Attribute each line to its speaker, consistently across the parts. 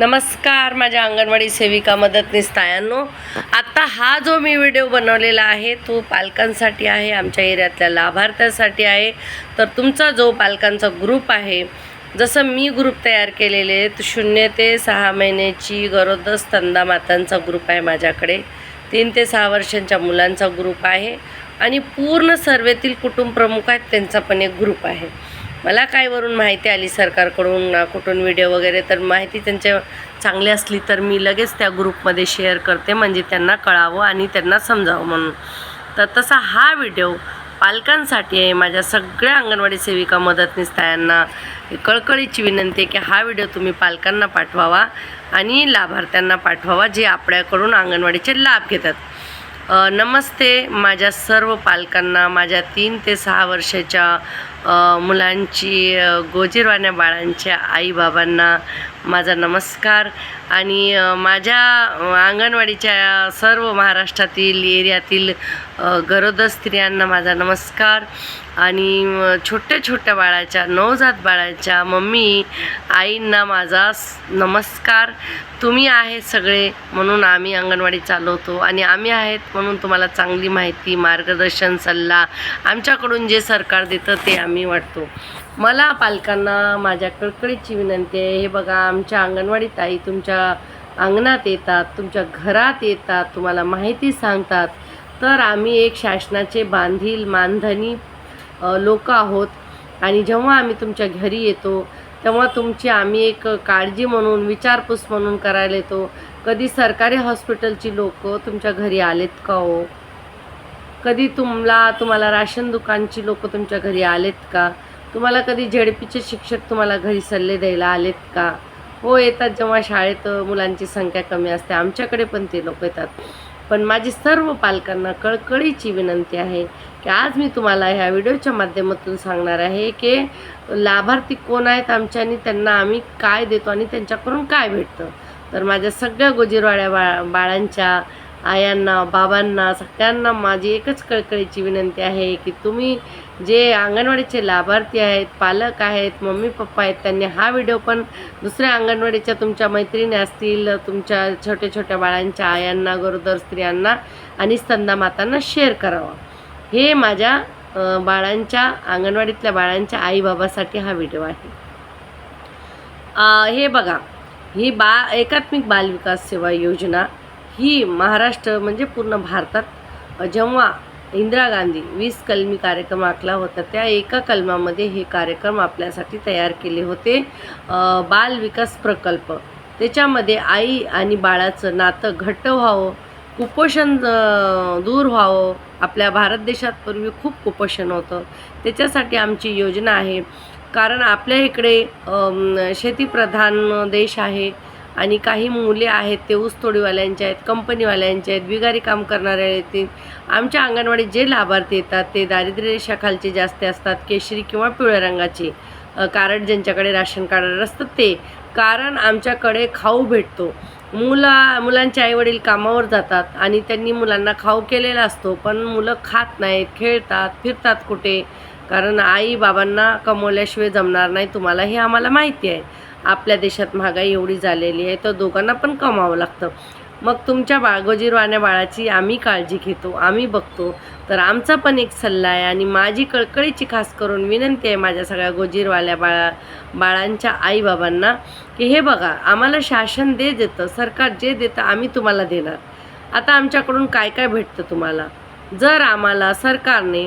Speaker 1: नमस्कार माझ्या अंगणवाडी सेविका मदतनीस तायांनो. आत्ता हा जो मी व्हिडिओ बनवलेला आहे तो पालकांसाठी आहे आमच्या एरियातल्या लाभार्थ्यांसाठी आहे. तर तुमचा जो पालकांचा ग्रुप आहे जसं मी ग्रुप तयार केलेले आहेत शून्य ते सहा महिन्याची गरोदर स्तंदा मातांचा ग्रुप आहे माझ्याकडे. तीन ते सहा वर्षांच्या मुलांचा ग्रुप आहे. आणि पूर्ण सर्वेतील कुटुंब प्रमुख आहेत त्यांचा पण एक ग्रुप आहे. मला काय वरून माहिती आली सरकारकडून ना कुठून व्हिडिओ वगैरे तर माहिती त्यांच्या चांगली असली तर मी लगेच त्या ग्रुपमध्ये शेअर करते म्हणजे त्यांना कळावं आणि त्यांना समजावं म्हणून. तर तसा हा व्हिडिओ पालकांसाठी आहे. माझ्या सगळ्या अंगणवाडी सेविका मदतनीस तायांना कळकळीची विनंती आहे की हा व्हिडिओ तुम्ही पालकांना पाठवावा आणि लाभार्थ्यांना पाठवावा जे आपल्याकडून अंगणवाडीचे लाभ घेतात. नमस्ते. माझ्या सर्व पालकांना माझ्या तीन ते सहा वर्षाच्या मुलांची गोजीरवाण्या बाळांच्या आईबाबांना माझा नमस्कार. आणि माझ्या अंगणवाडीच्या सर्व महाराष्ट्रातील एरियातील गरोदर स्त्रियांना माझा नमस्कार. आणि छोट्या छोट्या बाळाच्या नवजात बाळाच्या मम्मी आईंना माझा नमस्कार. तुम्ही आहेत सगळे म्हणून आम्ही अंगणवाडी चालवतो. आणि आम्ही आहेत म्हणून तुम्हाला चांगली माहिती मार्गदर्शन सल्ला आमच्याकडून जे सरकार देतं ते आम्ही वाटतो. मला पालकांना माझ्या कळकळीची विनंती आहे हे बघा आमच्या अंगणवाडी ताई तुमच्या अंगणात येतात तुमच्या घरात येतात तुम्हाला माहिती सांगतात. तर आम्ही एक शासनाचे बांधील मानधनी लोक आहोत आणि जेव्हा आम्ही तुमच्या घरी येतो तेव्हा तुमची आम्ही एक काळजी म्हणून विचारपूस म्हणून करायला येतो. कधी सरकारी हॉस्पिटलची लोक तुमच्या घरी आलेत का हो? कधी तुम्हाला तुम्हाला राशन दुकानची लोक तुमच्या घरी आलेत का? तुम्हाला कधी झेडपीचे शिक्षक तुम्हाला घरी सल्ले द्यायला आलेत का? हो येतात जेव्हा शाळेत मुलांची संख्या कमी असते. आमच्याकडे पण ते लोक येतात. पण माझी सर्व पालकांना कळकळीची विनंती आहे की आज मी तुम्हाला ह्या व्हिडिओच्या माध्यमातून सांगणार आहे की लाभार्थी कोण आहेत आमच्या आणि त्यांना आम्ही काय देतो आणि त्यांच्याकडून काय भेटतं. तर माझ्या सगळ्या गोजीरवाड्या बा बाळांच्या आयांना बाबांना सगळ्यांना माझी एकच कळकळीची विनंती आहे की तुम्ही जे अंगणवाडीचे लाभार्थी आहेत पालक आहेत मम्मी पप्पा आहेत त्यांनी हा व्हिडिओ पण दुसऱ्या अंगणवाडीच्या तुमच्या मैत्रिणी असतील तुमच्या छोट्या छोट्या बाळांच्या आयांना गरोदर स्त्रियांना आणि स्तंदा मातांना शेअर करावा. हे माझ्या बाळांच्या अंगणवाडीतल्या बाळांच्या आईबाबासाठी हा व्हिडिओ आहे. हे बघा ही बा एकात्मिक बालविकास सेवा योजना ही महाराष्ट्र म्हणजे पूर्ण भारतात जेव्हा इंदिरा गांधी वीस कलमी कार्यक्रम आखला होता त्या एका कलमामध्ये हे कार्यक्रम आपल्यासाठी तयार केले होते. बाल विकास प्रकल्प. त्याच्यामध्ये आई आणि बाळाचं नातं घट्ट व्हावं कुपोषण दूर व्हावं. आपल्या भारत देशात पूर्वी खूप कुपोषण होतं. त्याच्यासाठी आमची योजना आहे. कारण आपल्या इकडे शेतीप्रधान देश आहे. आणि काही मुले आहेत ते ऊसतोडीवाल्यांचे आहेत कंपनीवाल्यांचे आहेत बिगारी काम करणारे आहेत. आमच्या अंगणवाडीत जे लाभार्थी येतात ते दारिद्र्य रेषाखालचे जास्त असतात केशरी किंवा पिवळ्या रंगाचे. कारण ज्यांच्याकडे राशन कार्ड असतं ते कारण आमच्याकडे खाऊ भेटतो. मुला मुलांचे आईवडील कामावर जातात आणि त्यांनी मुलांना खाऊ केलेला असतो पण मुलं खात नाहीत खेळतात फिरतात कुठे? कारण आई बाबांना कमवल्याशिवाय जमणार नाही तुम्हाला हे आम्हाला माहिती आहे. आपल्या देशात महागाई एवढी झालेली आहे तर दोघांना पण कमावं लागतं. मग तुमच्या बाळगोजीरवाण्या बाळाची आम्ही काळजी घेतो आम्ही बघतो. तर आमचा पण एक सल्ला आहे आणि माझी कळकळीची खास करून विनंती आहे माझ्या सगळ्या गोजीरवाल्या बाळा बाळांच्या आईबाबांना की हे बघा आम्हाला शासन दे देतं सरकार जे देतं आम्ही तुम्हाला देणार. आता आमच्याकडून काय काय भेटतं तुम्हाला? जर आम्हाला सरकारने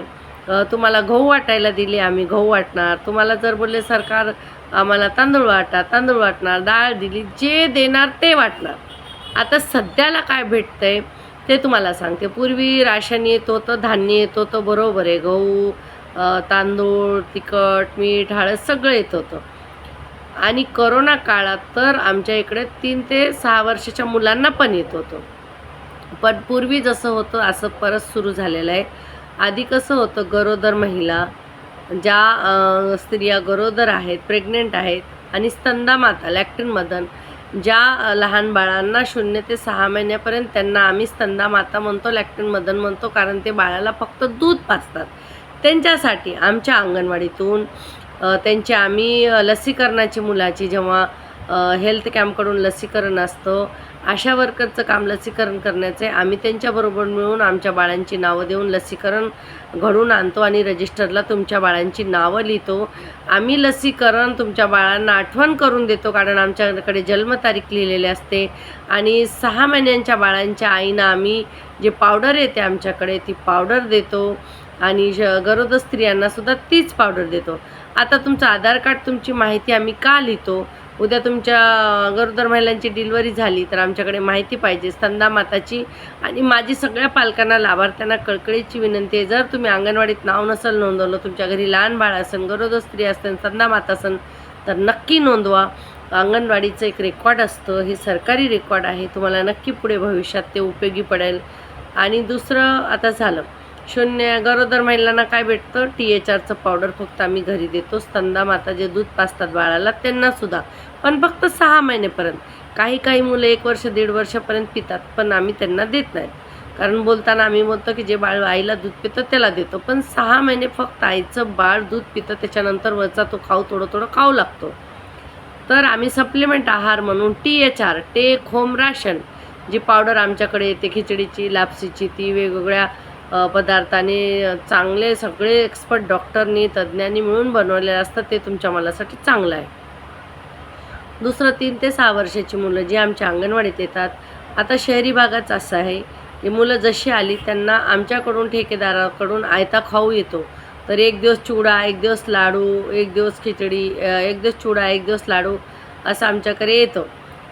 Speaker 1: तुम्हाला गहू वाटायला दिले आम्ही गहू वाटणार. तुम्हाला जर बोलले सरकार आम्हाला तांदूळ वाटा तांदूळ वाटणार डाळ दिली जे देणार ते वाटणार. आता सध्याला काय भेटतं आहे ते तुम्हाला सांगते. पूर्वी राशन येत होतं धान्य येत होतं बरोबर आहे. गहू तांदूळ तिखट मीठ हळद सगळं येत होतं. आणि करोना काळात तर आमच्या इकडे तीन ते सहा वर्षाच्या मुलांना पण येत होतं. पण पूर्वी जसं होतं असं परत सुरू झालेलं आहे. आधी कसं होतं गरोदर महिला ज्या स्त्रिया गरोदर आहेत प्रेग्नेंट आहेत आणि स्तंदा माता लॅक्टिन मदन ज्या लहान बाळांना शून्य ते सहा महिन्यापर्यंत त्यांना आम्ही स्तंदा माता म्हणतो लॅक्टिन मदन म्हणतो कारण ते बाळाला फक्त दूध पाजतात. त्यांच्यासाठी आमच्या अंगणवाडीतून त्यांची आम्ही लसीकरणाची मुलाची जेव्हा हेल्थ कॅम्पकडून लसीकरण असतं आशा वर्करचं काम लसीकरण करण्याचं आहे आम्ही त्यांच्याबरोबर मिळून आमच्या बाळांची नावं देऊन लसीकरण घडून आणतो आणि रजिस्टरला तुमच्या बाळांची नावं लिहितो. आम्ही लसीकरण तुमच्या बाळांना आठवण करून देतो कारण आमच्याकडे जन्मतारीख लिहिलेली असते आणि सहा महिन्यांच्या बाळांच्या आईनं आम्ही जे पावडर येते आमच्याकडे ती पावडर देतो आणि श गरोदर स्त्रियांनासुद्धा तीच पावडर देतो. आता तुमचं आधार कार्ड तुमची माहिती आम्ही का लिहितो? उद्या तुमच्या गरोदर महिलांची डिलिव्हरी झाली तर आमच्याकडे माहिती पाहिजे. स्तंदा माताची आणि माझी सगळ्या पालकांना लाभार्थ्यांना कळकळीची विनंती आहे. जर तुम्ही अंगणवाडीत नाव नसेल नोंदवलं तुमच्या घरी लहान बाळ असेल गरोदर स्त्री असेल स्तंदा माता असेल तर नक्की नोंदवा. अंगणवाडीचं एक रेकॉर्ड असतं. हे सरकारी रेकॉर्ड आहे. तुम्हाला नक्की पुढे भविष्यात ते उपयोगी पडेल. आणि दुसरं आता झालं. शून्य गरोदर महिलांना काय भेटतं? टी एच आरचं पावडर फक्त आम्ही घरी देतो. स्तंदा माता जे दूध पाजतात बाळाला त्यांनासुद्धा पण फक्त सहा महिनेपर्यंत. काही काही मुलं एक वर्ष दीड वर्षापर्यंत पितात पण आम्ही त्यांना देत नाहीत कारण बोलताना आम्ही बोलतो की जे बाळ आईला दूध पितं त्याला देतो. पण सहा महिने फक्त आईचं बाळ दूध पितं त्याच्यानंतर वरचा तो खाऊ थोडं थोडं खाऊ लागतो. तर आम्ही सप्लिमेंट आहार म्हणून T H R take home ration जी पावडर आमच्याकडे येते खिचडीची लापसीची ती वेगवेगळ्या पदार्थाने चांगले सगळे एक्सपर्ट डॉक्टरनी तज्ज्ञांनी मिळून बनवलेले असतात ते तुमच्या मुलासाठी चांगलं आहे. दुसरं तीन ते सहा वर्षाची मुलं जी आमच्या अंगणवाडीत येतात. आता शहरी भागाच असं आहे की मुलं जशी आली त्यांना आमच्याकडून ठेकेदाराकडून आयता खाऊ येतो. तर एक दिवस चिवडा एक दिवस लाडू एक दिवस खिचडी एक दिवस चिवडा एक दिवस लाडू असं आमच्याकडे येतं.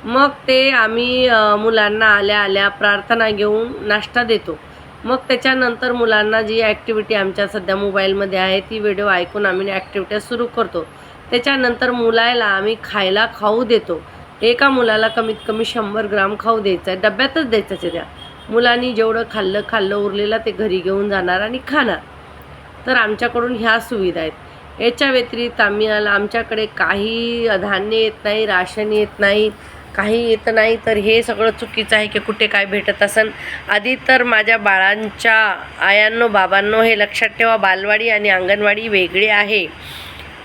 Speaker 1: मग ते आम्ही मुलांना आल्या आल्या प्रार्थना घेऊन नाश्ता देतो. मग त्याच्यानंतर मुलांना जी ॲक्टिव्हिटी आमच्या सध्या मोबाईलमध्ये आहे ती व्हिडिओ ऐकून आम्ही ॲक्टिव्हिट्या सुरू करतो. त्याच्यानंतर मुलाला आम्ही खायला खाऊ देतो. एका मुलाला कमीत कमी शंभर ग्राम खाऊ द्यायचं आहे डब्यातच द्यायचं आहे त्या मुलांनी जेवढं खाल्लं खाल्लं उरलेलं ते घरी घेऊन जाणार आणि खाणार. तर आमच्याकडून ह्या सुविधा आहेत. याच्या व्यतिरिक्त आम्ही आमच्याकडे काही धान्य येत नाही राशन येत नाही काही येत नाही. तर हे सगळं चुकीचं आहे की कुठे काय भेटत असन. आधी तर माझ्या बाळांच्या आयांनो बाबांनो हे लक्षात ठेवा. बालवाडी आणि अंगणवाडी वेगळी आहे.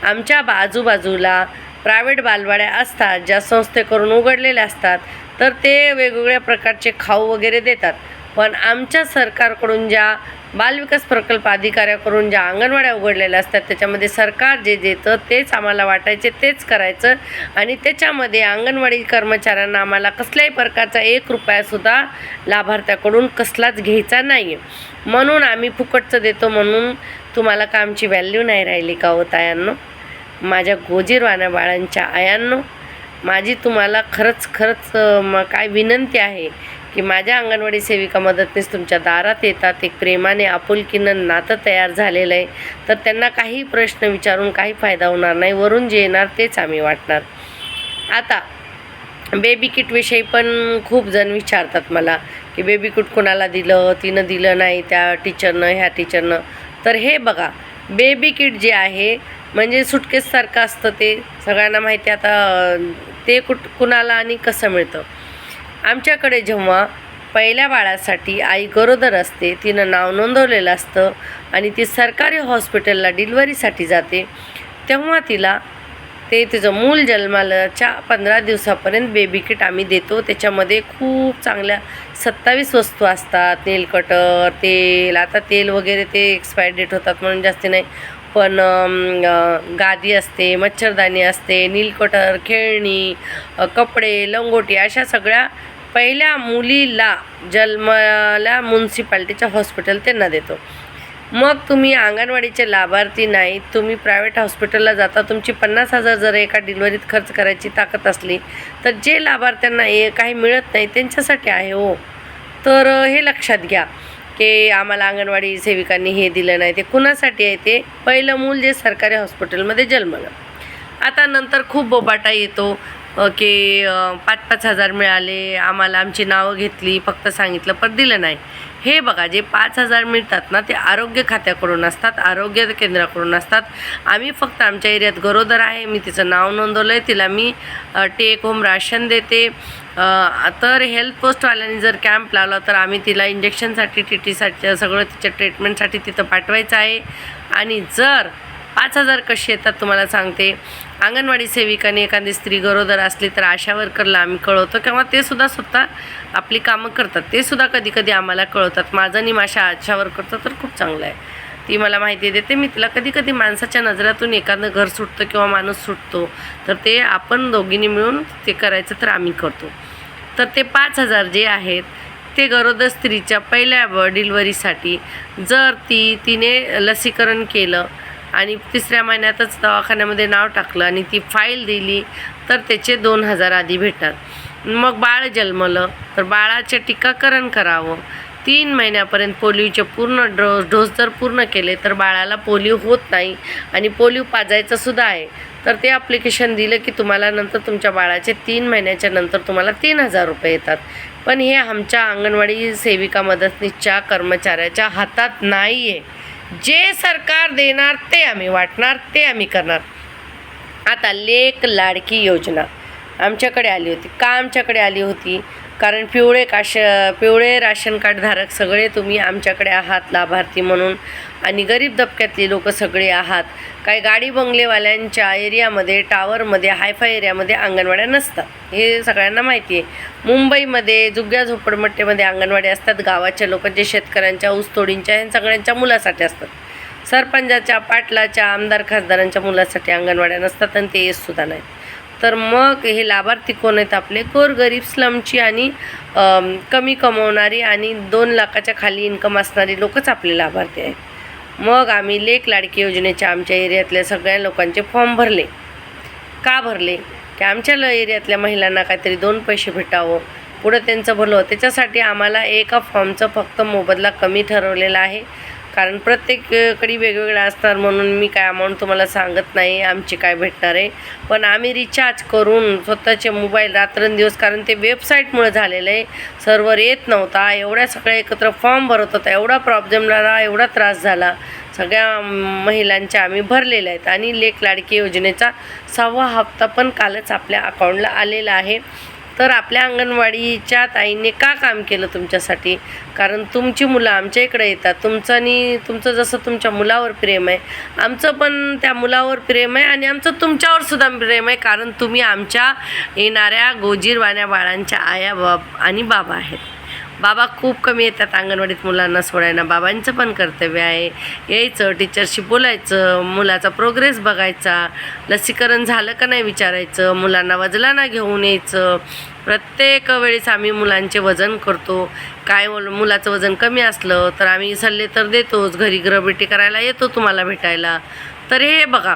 Speaker 1: आमच्या बाजूबाजूला प्रायव्हेट बालवाड्या असतात ज्या संस्थेकडून उघडलेल्या असतात तर ते वेगवेगळ्या प्रकारचे खाऊ वगैरे देतात. पण आमच्या सरकारकडून ज्या बालविकास प्रकल्प अधिकाऱ्याकडून ज्या अंगणवाड्या उघडलेल्या असतात त्याच्यामध्ये सरकार जे देतं तेच आम्हाला वाटायचे तेच करायचं आणि त्याच्यामध्ये अंगणवाडी कर्मचाऱ्यांना आम्हाला कसल्याही प्रकारचा एक रुपयासुद्धा लाभार्थ्याकडून कसलाच घ्यायचा नाही आहे म्हणून आम्ही फुकटचं देतो म्हणून तुम्हाला का आमची व्हॅल्यू नाही राहिली का होतायांनं माझ्या गोजीरवाण्या बाळांच्या आयांनो माझी तुम्हाला खरंच खरंच म काय विनंती आहे की माझ्या अंगणवाडी सेविका मदतनीस तुमच्या दारात येतात एक प्रेमाने आपुलकीनं नातं तयार झालेलं आहे. तर त्यांना काही प्रश्न विचारून काही फायदा होणार नाही वरून जे येणार तेच आम्ही वाटणार. आता बेबी किटविषयी पण खूप जण विचारतात मला की बेबी किट कोणाला दिलं तिनं दिलं नाही त्या टीचरनं ह्या टीचरनं तर हे बघा बेबी किट जे आहे म्हणजे सुटकेससारखं असतं ते. सगळ्यांना माहिती आता ते कुठ कुणाला आणि कसं मिळतं. आमच्याकडे जेव्हा पहिल्या बाळासाठी आई गरोदर असते तिनं नाव नोंदवलेलं असतं आणि ती सरकारी हॉस्पिटलला डिलिव्हरीसाठी जाते तेव्हा तिला ते तिचं मूल जन्मालाच्या पंधरा दिवसापर्यंत बेबी किट आम्ही देतो. त्याच्यामध्ये खूप चांगल्या सत्तावीस वस्तू असतात नेल कटर तेल. आता तेल वगैरे ते एक्सपायर डेट होतात म्हणून जास्ती नाही. पण गादी असते मच्छरदाणी असते नीलकटर खेळणी कपडे लंगोटी अशा सगळ्या पहिल्या मुलीला जन्माला म्युन्सिपाल्टीच्या हॉस्पिटल त्यांना देतो. मग तुम्ही अंगणवाडीचे लाभार्थी नाही तुम्ही प्रायव्हेट हॉस्पिटलला जाता तुमची पन्नास हजार जर एका डिलिव्हरीत खर्च करायची ताकद असली तर जे लाभार्थ्यांना हे काही मिळत नाही त्यांच्यासाठी आहे हो. तर हे लक्षात घ्या. की आम्हाला अंगणवाडी सेविकांनी हे दिलं नाही ते कुणासाठी आहे ते? पहिलं मूल जे सरकारी हॉस्पिटलमध्ये जन्मलं. आता नंतर खूप बोबाटा येतो की पाच पाच हजार मिळाले आम्हाला आमची नावं घेतली फक्त सांगितलं पण दिलं नाही. हे बघा जे पाच हजार मिळतात ना ते आरोग्य खात्याकडून असतात आरोग्य केंद्राकडून असतात. आम्ही फक्त आमच्या एरियात गरोदर आहे मी तिचं नाव नोंदवलं आहे तिला मी टेक होम राशन देते. तर हेल्थ पोस्टवाल्यांनी जर कॅम्प लावला तर आम्ही तिला इंजेक्शनसाठी टी टीसाठी सगळं तिच्या ट्रीटमेंटसाठी तिथं पाठवायचं आहे. आणि जर पाच हजार कशी येतात तुम्हाला सांगते. अंगणवाडी सेविकाने एखादी स्त्री गरोदर असली तर आशा वर्करला आम्ही कळवतो किंवा ते सुद्धा स्वतः आपली कामं करतात. ते सुद्धा कधी कधी आम्हाला कळवतात. माझं आणि आशा वर्करचं तर खूप चांगलं आहे. ती मला माहिती देते. मी तिला कधी कधी माणसाच्या नजरातून एखादं घर सुटतं किंवा माणूस सुटतो. तर ते आपण दोघींनी मिळून ते करायचं तर आम्ही करतो. तर ते पाच हजार जे आहेत ते गरोदर स्त्रीच्या पहिल्या डिलिव्हरीसाठी जर ती तिने लसीकरण केलं आणि तिसऱ्या महिन्यातच दवाखान्यामध्ये नाव टाकलं आणि ती फाईल दिली तर त्याचे दोन हजार आधी भेटतात मग बाळ जन्मलं तर बाळाचे टीकाकरण करावं. तीन महिन्यापर्यंत पोलिओचे पूर्ण डोस डोस जर पूर्ण केले तर बाळाला पोलिओ होत नाही आणि पोलिओ पाजायचं सुद्धा आहे. तर ते ॲप्लिकेशन दिलं की तुम्हाला नंतर तुमच्या बाळाचे तीन महिन्याच्या नंतर तुम्हाला तीन हजार रुपये येतात. पण हे आमच्या अंगणवाडी सेविका मदतनीसच्या कर्मचाऱ्याच्या हातात नाही आहे जे सरकार देणार ते आम्ही वाटणार ते आम्ही करणार. आता लेक लाडकी योजना आमच्याकडे आली होती. का आमच्याकडे आली होती? कारण पिवळे काश पिवळे राशन कार्डधारक सगळे तुम्ही आमच्याकडे आहात लाभार्थी म्हणून. आणि गरीब दबक्यातली लोक सगळे आहात. काही गाडी बंगलेवाल्यांच्या एरियामध्ये टावरमध्ये हायफाय एरियामध्ये अंगणवाड्या नसतात. हे सगळ्यांना माहिती आहे मुंबईमध्ये जुग्या झोपडमट्टेमध्ये अंगणवाड्या असतात. गावाच्या लोकांच्या शेतकऱ्यांच्या ऊसतोडींच्या ह्या सगळ्यांच्या मुलासाठी असतात. सरपंचाच्या पाटलाच्या आमदार खासदारांच्या मुलासाठी अंगणवाड्या नसतात आणि ते येतसुद्धा नाहीत. तर मग हे लाभार्थी कोण आहेत आपले? गोरगरीब स्लमची आणि कमी कमवणारी आणि दोन लाखाच्या खाली इन्कम असणारी लोकच आपले लाभार्थी आहेत. मग आम्ही लेख लाडकी योजनेच्या आमच्या एरियातल्या सगळ्या लोकांचे फॉर्म भरले. का भरले? की आमच्या ल एरियातल्या महिलांना काहीतरी दोन पैसे भेटावं. पुढं त्यांचं भरलं त्याच्यासाठी आम्हाला एका फॉर्मचं फक्त मोबदला कमी ठरवलेला आहे. कारण प्रत्येककडे वेगवेगळ्या असणार म्हणून मी काय अमाऊंट तुम्हाला सांगत नाही आमची काय भेटणार आहे. पण आम्ही रिचार्ज करून स्वतःचे मोबाईल रात्रंदिवस कारण ते वेबसाईटमुळे झालेलं आहे. सर्वर येत नव्हता एवढ्या सगळ्या एकत्र फॉर्म भरत होता एवढा प्रॉब्लेम झाला एवढा त्रास झाला. सगळ्या महिलांच्या आम्ही भरलेल्या आहेत. आणि लेख लाडकी योजनेचा सहावा हप्ता पण कालच आपल्या अकाउंटला आलेला आहे. तर आपल्या अंगणवाडीच्या ताईने का काम केलं तुमच्यासाठी? कारण तुमची मुलं आमच्या इकडे येतात. तुमचं आणि तुमचं जसं तुमच्या मुलावर प्रेम आहे आमचं पण त्या मुलावर प्रेम आहे आणि आमचं तुमच्यावर सुद्धा प्रेम आहे कारण तुम्ही आमच्या येणाऱ्या गोजीरवाण्या बाळांच्या आया बाब आणि बाबा आहेत. बाबा खूप कमी येतात अंगणवाडीत मुलांना सोडायला. बाबांचं पण कर्तव्य आहे. यायचं टीचरशी बोलायचं मुलाचा प्रोग्रेस बघायचा. लसीकरण झालं का नाही विचारायचं. मुलांना वजलाना घेऊन यायचं. प्रत्येक वेळेस आम्ही मुलांचे वजन करतो. काय मुलाचं वजन कमी असलं तर आम्ही सल्ले तर देतोच. घरी गृहभेटी करायला येतो तुम्हाला भेटायला. तर हे बघा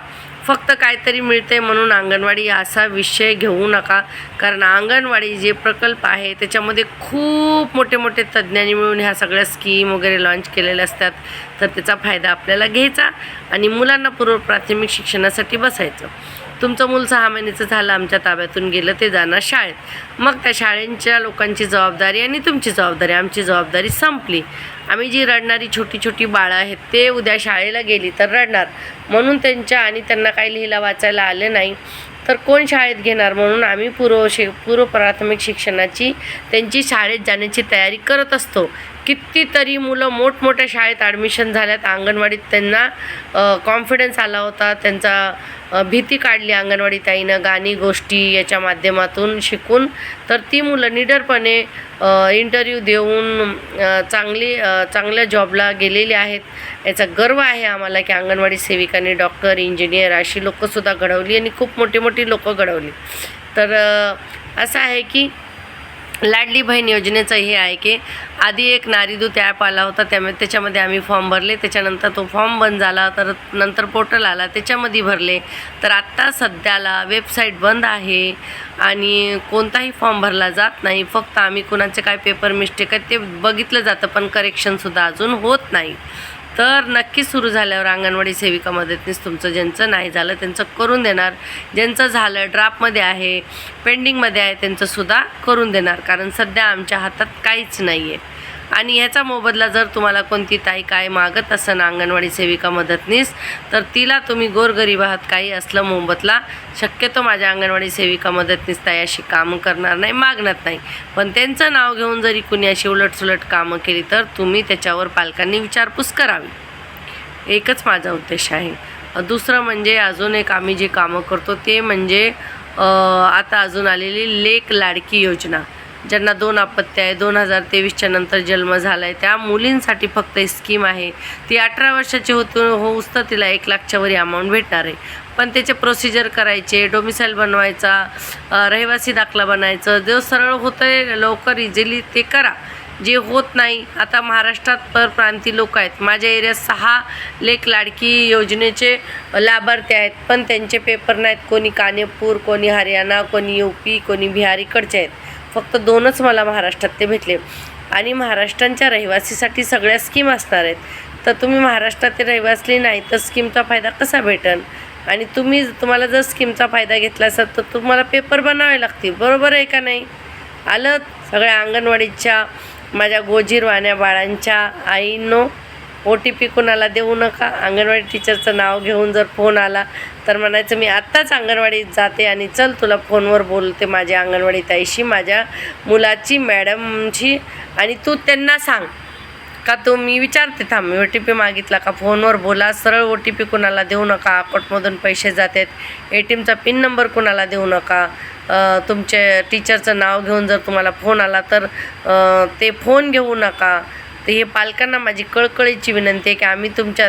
Speaker 1: फक्त काहीतरी मिळते म्हणून अंगणवाडी असा विषय घेऊ नका. कारण अंगणवाडी जे प्रकल्प आहे त्याच्यामध्ये खूप मोठे मोठे तज्ज्ञांनी मिळून ह्या सगळ्या स्कीम वगैरे लॉन्च केलेल्या असतात. तर त्याचा फायदा आपल्याला घ्यायचा आणि मुलांना पूर्व प्राथमिक शिक्षणासाठी बसायचं. तुमचं मूल सहा महिन्याचं झालं आमच्या ताब्यातून गेलं ते जाणार शाळेत. मग त्या शाळेंच्या लोकांची जबाबदारी आणि तुमची जबाबदारी आमची जबाबदारी संपली. आम्ही जी रडणारी छोटी छोटी बाळं आहेत ते उद्या शाळेला गेली तर रडणार. म्हणून त्यांच्या आणि त्यांना काही लिहिला वाचायला आलं नाही तर कोण शाळेत घेणार? म्हणून आम्ही पूर्व शि पूर्व प्राथमिक शिक्षणाची त्यांची शाळेत जाण्याची तयारी करत असतो. कितीतरी मुलं मोठमोठ्या शाळेत ॲडमिशन झाल्यात. अंगणवाडीत त्यांना कॉन्फिडन्स आला होता. त्यांचा भीती काढली अंगणवाडी ताईनं. गाणी गोष्टी याच्या माध्यमातून शिकून. तर ती मुलं निडरपणे इंटरव्ह्यू देऊन चांगली चांगल्या जॉबला गेलेली आहेत. याचा गर्व आहे आम्हाला की अंगणवाडी सेविकांनी डॉक्टर इंजिनियर अशी लोकंसुद्धा घडवली आणि खूप मोठी मोठी लोकं घडवली. तर असं आहे की लाडली बहीण योजनेचं हे आहे की आधी एक नारीदूत ॲप आला होता त्यामुळे त्याच्यामध्ये आम्ही फॉर्म भरले त्याच्यानंतर तो फॉर्म बंद झाला तर नंतर पोर्टल आला त्याच्यामध्ये भरले. तर आत्ता सध्याला वेबसाईट बंद आहे आणि कोणताही फॉर्म भरला जात नाही फक्त आम्ही कुणाचे काय पेपर मिस्टेक आहेत ते बघितलं जातं पण करेक्शनसुद्धा अजून होत नाही. तर नक्कीच सुरू झाल्यावर अंगणवाडी सेविका मदतनीस तुमचं ज्यांचं नाही झालं त्यांचं करून देणार. ज्यांचं झालं ड्राफ्टमध्ये आहे पेंडिंगमध्ये आहे त्यांचंसुद्धा करून देणार. कारण सध्या आमच्या हातात काहीच नाही आहे आणि ह्याचा मोबदला जर तुम्हाला कोणती ताई काय मागत असं अंगणवाडी सेविका मदतनीस तर तिला तुम्ही गोरगरीब आहात काही असलं मोबदला. शक्यतो माझ्या अंगणवाडी सेविका मदतनीस ताई अशी कामं करणार नाही मागणार नाही. पण त्यांचं नाव घेऊन जरी कुणी अशी उलटसुलट कामं केली तर तुम्ही त्याच्यावर पालकांनी विचारपूस करावी. एकच माझा उद्देश आहे. दुसरं म्हणजे अजून एक आम्ही जे कामं करतो ते म्हणजे आता अजून आलेली लेक लाडकी योजना. ज्यांना दोन अपत्य आहे दोन हजार तेवीसच्या नंतर जन्म झाला आहे त्या मुलींसाठी फक्त स्कीम आहे. ती अठरा वर्षाची होतो होऊस तर तिला एक लाखच्या वरी अमाऊंट भेटणार आहे. पण त्याचे प्रोसिजर करायचे डोमिसाईल बनवायचा रहिवासी दाखला बनायचं जो सरळ होतं आहे लवकर इझिली ते करा. जे होत नाही आता महाराष्ट्रात परप्रांती लोक आहेत. माझ्या एरियात सहा लेख लाडकी योजनेचे लाभार्थी आहेत पण त्यांचे पेपर नाहीत. कोणी कानेपूर कोणी हरियाणा कोणी यू पी कोणी बिहार इकडचे आहेत. फक्त दोनच मला महाराष्ट्रात ते भेटले. आणि महाराष्ट्रांच्या रहिवासीसाठी सगळ्या स्कीम असणार आहेत. तर तुम्ही महाराष्ट्रातील रहिवासी नाही तर स्कीमचा फायदा कसा भेटन? आणि तुम्ही तुम्हाला जर स्कीमचा फायदा घेतला असेल तर तुम्हाला पेपर बनावे लागतील. बरोबर आहे का नाही? आलं? सगळ्या अंगणवाडीच्या माझ्या गोजीरवाण्या बाळांच्या आईनो ओ टी पी कुणाला देऊ नका. अंगणवाडी टीचरचं नाव घेऊन जर फोन आला तर म्हणायचं मी आत्ताच अंगणवाडीत जाते आणि चल तुला फोनवर बोलते माझ्या अंगणवाडी ताईशी माझ्या मुलाची मॅडमची आणि तू त्यांना सांग. का तो मी विचारते थांब ओ टी पी मागितला का? फोनवर बोला. सरळ ओ टी पी कुणाला देऊ नका. अकाउंटमधून पैसे जातात. ए टी एमचा पिन नंबर कुणाला देऊ नका. तुमचे टीचरचं नाव घेऊन जर तुम्हाला फोन आला तर ते फोन घेऊ नका. तर हे पालकांना माझी कळकळीची विनंती आहे की आम्ही तुमच्या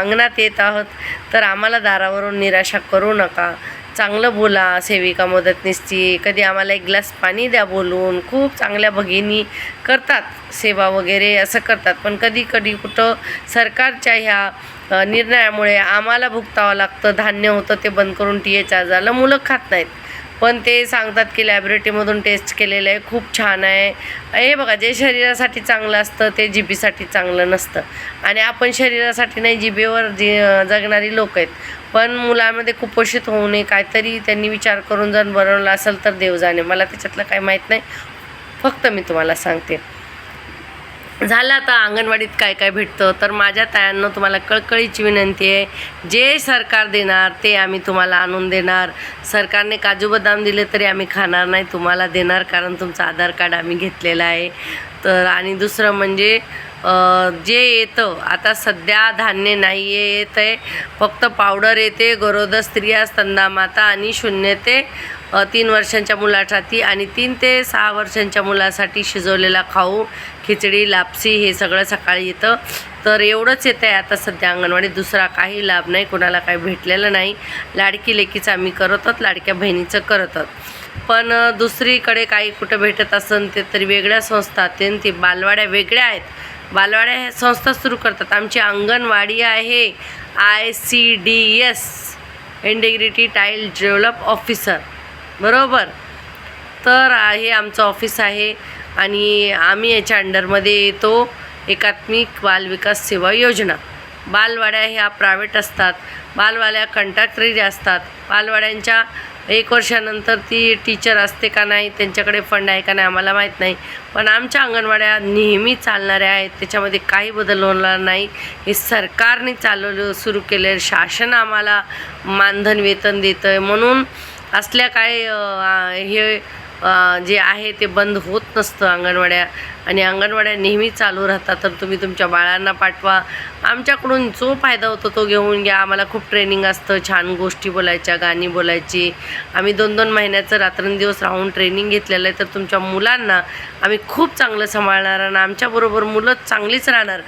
Speaker 1: अंगणात येत आहोत तर आम्हाला दारावरून निराशा करू नका. चांगलं बोला सेविका मदतनीसची. कधी आम्हाला एक ग्लास पाणी द्या बोलून. खूप चांगल्या भगिनी करतात सेवा वगैरे असं करतात. पण कधी कधी कुठं सरकारच्या ह्या निर्णयामुळे आम्हाला भुगतावं लागतं धान्य होतं ते बंद करून टी एच झालं मुलं खात नाहीत. पण ते सांगतात की लॅबोरेटरीमधून टेस्ट केलेलं आहे. खूप छान आहे. हे बघा जे शरीरासाठी चांगलं असतं ते जीबीसाठी चांगलं नसतं. आणि आपण शरीरासाठी नाही जिभेवर जी जगणारी लोक आहेत. पण मुलांमध्ये कुपोषित होऊ नये काहीतरी त्यांनी विचार करून जर बनवला असेल तर देव जाणे. मला त्याच्यातलं काही माहीत नाही. फक्त मी तुम्हाला सांगते. झालं आता अंगणवाडीत काय काय भेटतं? तर माझ्या तायांना तुम्हाला कळकळीची विनंती आहे. जे सरकार देणार ते आम्ही तुम्हाला आणून देणार. सरकारने काजू बदाम दिले तरी आम्ही खाणार नाही तुम्हाला देणार कारण तुमचं आधार कार्ड आम्ही घेतलेलं आहे. तर आणि दुसरं म्हणजे जे येतं आता सध्या धान्य नाही येत आहे फक्त पावडर येते गरोदर स्त्रिया स्तंदामाता आणि शून्य ते तीन वर्षांच्या मुलासाठी आणि तीन ते सहा वर्षांच्या मुलासाठी शिजवलेला खाऊ खिचडी लापसी हे सगळं सकाळी येतं. तर एवढंच येतं आहे आता सध्या अंगणवाडीत. दुसरा काही लाभ नाही कोणाला काही भेटलेलं नाही. लाडकी लेकीचं आम्ही करतोत लाडक्या बहिणीचं करतोत. पण दुसरीकडे काही कुठं भेटत असेल ते तरी वेगळ्या संस्था ते बालवाड्या वेगळ्या आहेत. बालवाड्या ह्या संस्था सुरू करतात. आमची अंगणवाडी आहे. I C D S integrity tile develop officer बरोबर? तर हे आमचं ऑफिस आहे आणि आम्ही याच्या अंडरमध्ये येतो. एकात्मिक बालविकास सेवा योजना. बालवाड्या ह्या प्रायव्हेट असतात. बालवाड्या कंट्रॅक्टरी असतात. बालवाड्यांच्या एक वर्षानंतर ती टीचर असते का नाही त्यांच्याकडे फंड आहे का नाही आम्हाला माहीत नाही. पण आमच्या अंगणवाड्या नेहमी चालणाऱ्या आहेत त्याच्यामध्ये काही बदल होणार नाही. हे सरकारने चालवलं सुरू केले शासन आम्हाला मानधन वेतन देतं आहे म्हणून असल्या काय हे जे आहे ते बंद होत नसतं अंगणवाड्या. आणि अंगणवाड्या नेहमी चालू राहतात तर तुम्ही तुमच्या बाळांना पाठवा. आमच्याकडून जो फायदा होतो तो घेऊन घ्या. आम्हाला खूप ट्रेनिंग असतं छान गोष्टी बोलायच्या गाणी बोलायची. आम्ही दोन दोन महिन्याचं रात्रंदिवस राहून ट्रेनिंग घेतलेलं आहे तर तुमच्या मुलांना आम्ही खूप चांगलं सांभाळणार आणि आमच्याबरोबर मुलं चांगलीच राहणार.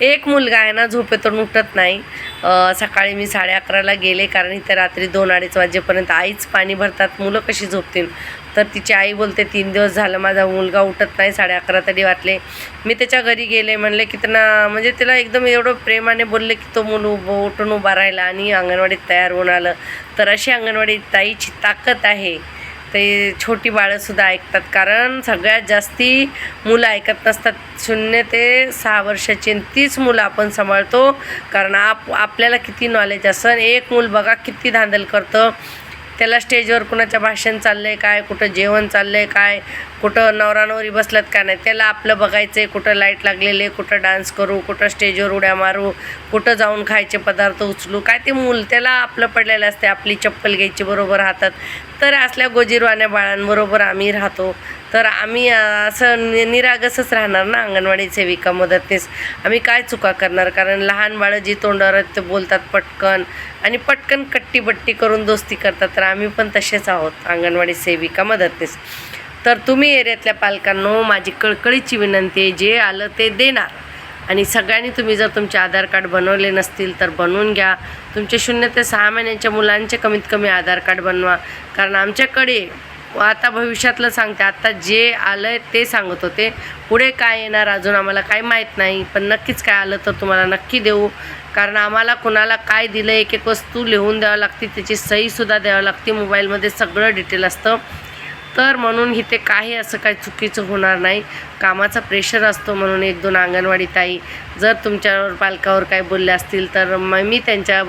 Speaker 1: एक मुलगा आहे ना झोपेतून उठत नाही. सकाळी मी साडे अकराला गेले कारण इथे रात्री दोन अडीच वाजेपर्यंत आईच पाणी भरतात. मुलं कशी झोपतील? तर तिची आई बोलते तीन दिवस झालं माझा मुलगा उठत नाही साडे अकरा तरी वाटले मी त्याच्या घरी गेले म्हणले की त्यांना म्हणजे तिला एकदम एवढं प्रेमाने बोलले की तो मुलं उभं उठून उभा राहिला आणि अंगणवाडीत तयार होऊन आलं. तर अशी अंगणवाडी ताईची ताकद आहे. ते छोटी बाळंसुद्धा ऐकतात कारण सगळ्यात जास्ती मुलं ऐकत नसतात. शून्य ते सहा वर्षाची तीच मुलं आपण सांभाळतो कारण आप आपल्याला किती नॉलेज असं एक मूल बघा किती धांदल करतं. त्याला स्टेजवर कुणाचं भाषण चाललं आहे काय कुठं जेवण चाललं आहे काय कुठं नवरा नवरी बसलात का नाही त्याला आपलं बघायचं आहे कुठं लाइट लागलेले कुठं डान्स करू कुठं स्टेजवर उड्या मारू कुठं जाऊन खायचे पदार्थ उचलू काय ते मूल त्याला आपलं पडलेलं असते आपली चप्पल घ्यायची बरोबर हातात. तर असल्या गोजीरवाण्या बाळांबरोबर आम्ही राहतो. तर आम्ही असं नि- निरागसच राहणार ना अंगणवाडी सेविका मदतनीस आम्ही काय चुका करणार? कारण लहान बाळं जी तोंडावर आहेत ते बोलतात पटकन. आणि पटकन कट्टीबट्टी करून दोस्ती करतात. तर आम्ही पण तसेच आहोत अंगणवाडी सेविका मदतनीस तर तुम्ही एरियातल्या पालकांनो माझी कळकळीची विनंती आहे जे आलं ते देणार. आणि सगळ्यांनी तुम्ही जर तुमचे आधार कार्ड बनवले नसतील तर बनवून घ्या. तुमचे शून्य ते सहा महिन्यांच्या मुलांचे कमीत कमी आधार कार्ड बनवा. कारण आमच्याकडे आता भविष्यातलं सांगते आत्ता जे आलं आहे ते सांगत होते. पुढे काय येणार अजून आम्हाला काय माहीत नाही पण नक्कीच काय आलं तर तुम्हाला नक्की देऊ. कारण आम्हाला कुणाला काय दिलं एक एक वस्तू लिहून द्यावं लागते त्याची सहीसुद्धा द्यावं लागते मोबाईलमध्ये सगळं डिटेल असतं. तर म्हणून इथे काही असं काही चुकीचं होणार नाही. कामाचा प्रेशर असतो म्हणून एक दोन अंगणवाडी ताई जर तुमच्यावर पालकावर काय बोलले असतील तर मग मी त्यांच्या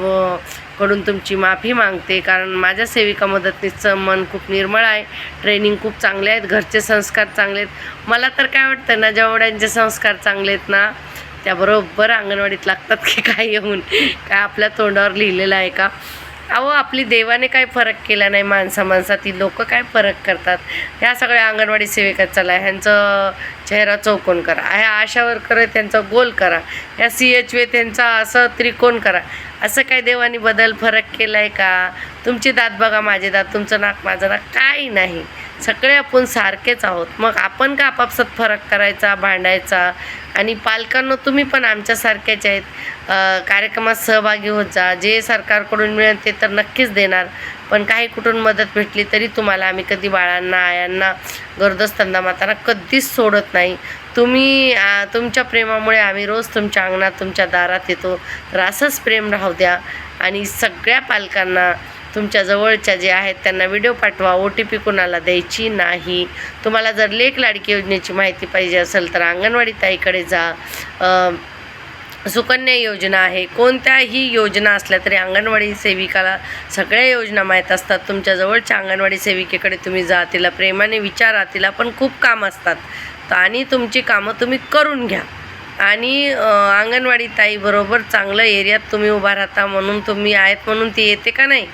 Speaker 1: कडून तुमची माफी मागते. कारण माझ्या सेविका मदतनीसचं मन खूप निर्मळ आहे. ट्रेनिंग खूप चांगले आहेत. घरचे संस्कार चांगले आहेत. मला तर काय वाटतं ना जेवढ्यांचे संस्कार चांगले आहेत ना त्याबरोबर अंगणवाडीत लागतात की काय येऊन काय आपल्या तोंडावर लिहिलेलं आहे का? अहो आपली देवाने काय फरक केला नाही माणसा माणसातील लोक काय फरक करतात? ह्या सगळ्या अंगणवाडी सेविका चला ह्यांचं चेहरा चौकोन करा ह्या आशा वर्कर त्यांचा गोल करा ह्या सी एच वे त्यांचा असं त्रिकोण करा. असं काय देवाने बदल फरक केला आहे का? तुमचे दात बघा माझे दात तुमचं नाक माझं नाक काही नाही. सगळे आपण सारखेच आहोत. मग आपण का आपापसात फरक करायचा भांडायचा? आणि पालकांनो तुम्ही पण आमच्यासारखेच आहेत. कार्यक्रमात सहभागी होत जा. जे सरकारकडून मिळेल ते तर नक्कीच देणार. पण काही कुठून मदत भेटली तरी तुम्हाला आम्ही कधी बाळांना आयांना गरदस्तांना मातांना कधीच सोडत नाही. तुम्ही तुमच्या प्रेमामुळे आम्ही रोज तुमच्या अंगणात तुमच्या दारात येतो. तर असंच प्रेम राहू द्या. आणि सगळ्या पालकांना तुमच्या जवळच्या जे आहेत त्यांना व्हिडिओ पाठवा. ओ टी पी कोणाला द्यायची नाही. तुम्हाला जर लेख लाडकी योजनेची माहिती पाहिजे असेल तर अंगणवाडी ताईकडे जा. सुकन्या योजना आहे. कोणत्याही योजना असल्या तरी अंगणवाडी सेविकाला सगळ्या योजना माहीत असतात. तुमच्या जवळच्या अंगणवाडी सेविकेकडे तुम्ही जा. तिला प्रेमाने विचारा. तिला पण खूप काम असतात. तर आणि तुमची कामं तुम्ही करून घ्या. आणि अंगणवाडी ताईबरोबर चांगलं एरियात तुम्ही उभा राहता म्हणून तुम्ही आहेत म्हणून ती येते का नाही?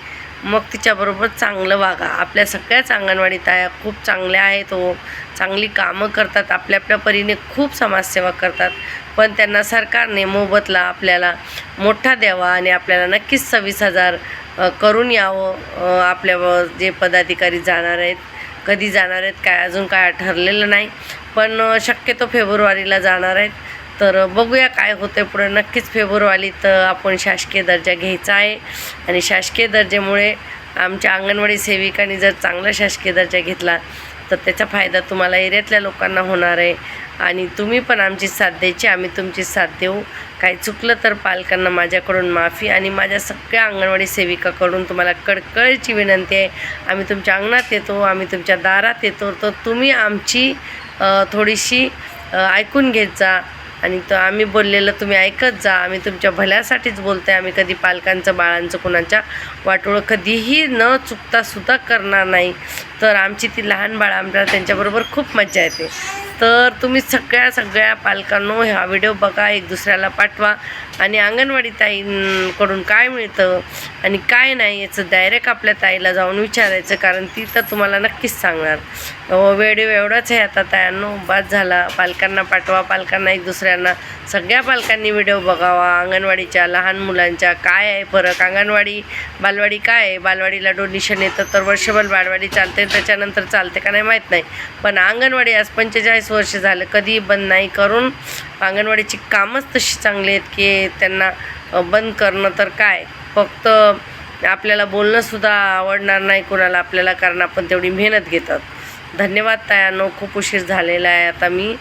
Speaker 1: मग तिच्याबरोबर चांगलं वागा. आपल्या सगळ्याच अंगणवाडी ताया खूप चांगल्या आहेत हो. चांगली कामं करतात. आपल्या आपल्या परीने खूप समाजसेवा करतात. पण त्यांना सरकारने मोबदला आपल्याला मोठा द्यावा आणि आपल्याला नक्कीच सव्वीस हजार करून यावं. आपल्या जे पदाधिकारी जाणार आहेत कधी जाणार आहेत काय अजून काय ठरलेलं नाही. पण शक्यतो फेब्रुवारीला जाणार आहेत. तर बघूया काय होतं पुढे. नक्कीच फेब्रुवारीत तर आपण शासकीय दर्जा घ्यायचा आहे. आणि शासकीय दर्जामुळे आमच्या अंगणवाडी सेविकांनी जर चांगला शासकीय दर्जा घेतला तर त्याचा फायदा तुम्हाला एरियातल्या लोकांना होणार आहे. आणि तुम्ही पण आमची साथ द्यायची आम्ही तुमची साथ देऊ. काही चुकलं तर पालकांना माझ्याकडून माफी आणि माझ्या सगळ्या अंगणवाडी सेविकाकडून तुम्हाला कडकळीची विनंती आहे. आम्ही तुमच्या अंगणात येतो आम्ही तुमच्या दारात येतो. तर तुम्ही आमची थोडीशी ऐकून घेत जा. आणि तर आम्ही बोललेलं तुम्ही ऐकत जा. आम्ही तुमच्या भल्यासाठीच बोलतो आहे आम्ही कधी पालकांचं बाळांचं कुणाच्या वाटोळं कधीही न चुकता सुद्धा करणार नाही. तर आमची ती लहान बाळं आमच्या त्यांच्याबरोबर खूप मजा येते. तर तुम्ही सगळ्या सगळ्या पालकांनो हा व्हिडिओ बघा एक दुसऱ्याला पाठवा. आणि अंगणवाडी ताईंकडून काय मिळतं आणि काय नाही याचं डायरेक्ट आपल्या ताईला जाऊन विचारायचं कारण ती तर तुम्हाला नक्कीच सांगणार. व्हिडिओ एवढाच आहे आता तायांनो बाद झाला. पालकांना पाठवा पालकांना एक दुसऱ्यांना. सगळ्या पालकांनी व्हिडिओ बघावा अंगणवाडीच्या लहान मुलांच्या काय आहे फरक? अंगणवाडी बालवाडी काय आहे? बालवाडीला डोनेशन येतं तर वर्षभर बालवाडी चालते त्याच्यानंतर चालते का नाही माहीत नाही. पण अंगणवाडी आज पंचेचाळीस वर्ष झालं कधीही बंद नाही करून. अंगणवाडीची कामच तशी चांगली आहेत की त्यांना बंद करणं तर काय? फक्त आपल्याला बोलणंसुद्धा आवडणार नाही कोणाला आपल्याला कारण आपण तेवढी मेहनत घेतात. धन्यवाद तयानो खूप उशीर झालेला आहे आता मी.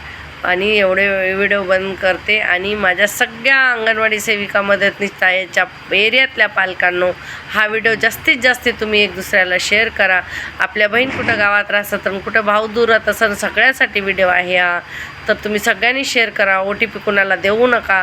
Speaker 1: आणि एवढे व्हिडिओ बंद करते. आणि माझ्या सगळ्या अंगणवाडी सेविका मदतनीस ताईच्या एरियातल्या पालकांनो हा व्हिडिओ जास्तीत जास्त तुम्ही एक दुसऱ्याला शेअर करा. आपल्या बहीण कुठं गावात राहतात आणि कुठं भाऊ दूर राहत असेल सगळ्यासाठी व्हिडिओ आहे हा. तर तुम्ही सगळ्यांनी शेअर करा. ओ टी पी कुणाला देऊ नका.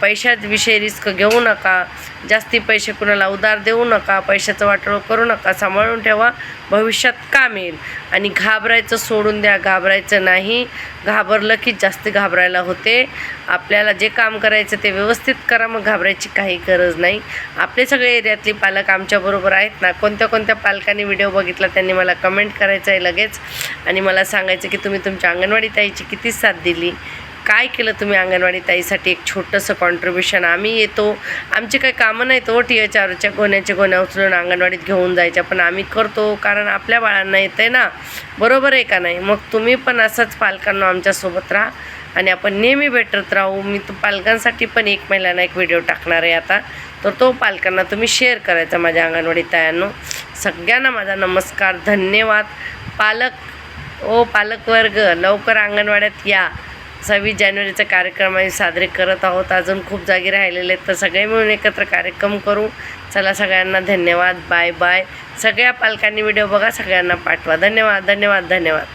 Speaker 1: पैशाविषयी रिस्क घेऊ नका. जास्ती पैसे कुणाला उधार देऊ नका पैशाचं वाटोळं करू नका सांभाळून ठेवा भविष्यात काम येईल. आणि घाबरायचं सोडून द्या घाबरायचं नाही. घाबरलं की जास्त घाबरायला होते. आपल्याला जे काम करायचं ते व्यवस्थित करा मग घाबरायची काही गरज नाही. आपले सगळे एरियातले पालक आमच्याबरोबर आहेत ना. कोणत्या कोणत्या पालकांनी व्हिडिओ बघितला त्यांनी मला कमेंट करायचं आहे लगेच. आणि मला सांगायचं की तुम्ही तुमच्या अंगणवाडी ताईची किती साथ दिली. काय केलं तुम्ही अंगणवाडी ताईसाठी? एक छोटंसं कॉन्ट्रीब्युशन आम्ही येतो. आमची काही कामं नाही तो हो, टी एच आरच्या गोण्याच्या गोण्या उचलून अंगणवाडीत घेऊन जायच्या. पण आम्ही करतो कारण आपल्या बाळांना येतं आहे ना. बरोबर आहे का नाही? मग तुम्ही पण असंच पालकांना आमच्यासोबत राहा. आणि आपण नेहमी भेटत राहू. मी तो पालकांसाठी पण एक महिलांना एक व्हिडिओ टाकणार आहे आता. तर तो पालकांना तुम्ही शेअर करायचा माझ्या अंगणवाडी तायांनो सगळ्यांना माझा नमस्कार धन्यवाद. पालक ओ पालकवर्ग लवकर अंगणवाड्यात या. सव्वीस जानेवारीचा कार्यक्रम आम्ही साजरे करत आहोत. अजून खूप जागी राहिलेले आहेत तर सगळे मिळून एकत्र कार्यक्रम करू. चला सगळ्यांना धन्यवाद. बाय बाय सगळ्या पालकांनी व्हिडिओ बघा सगळ्यांना पाठवा. धन्यवाद धन्यवाद धन्यवाद.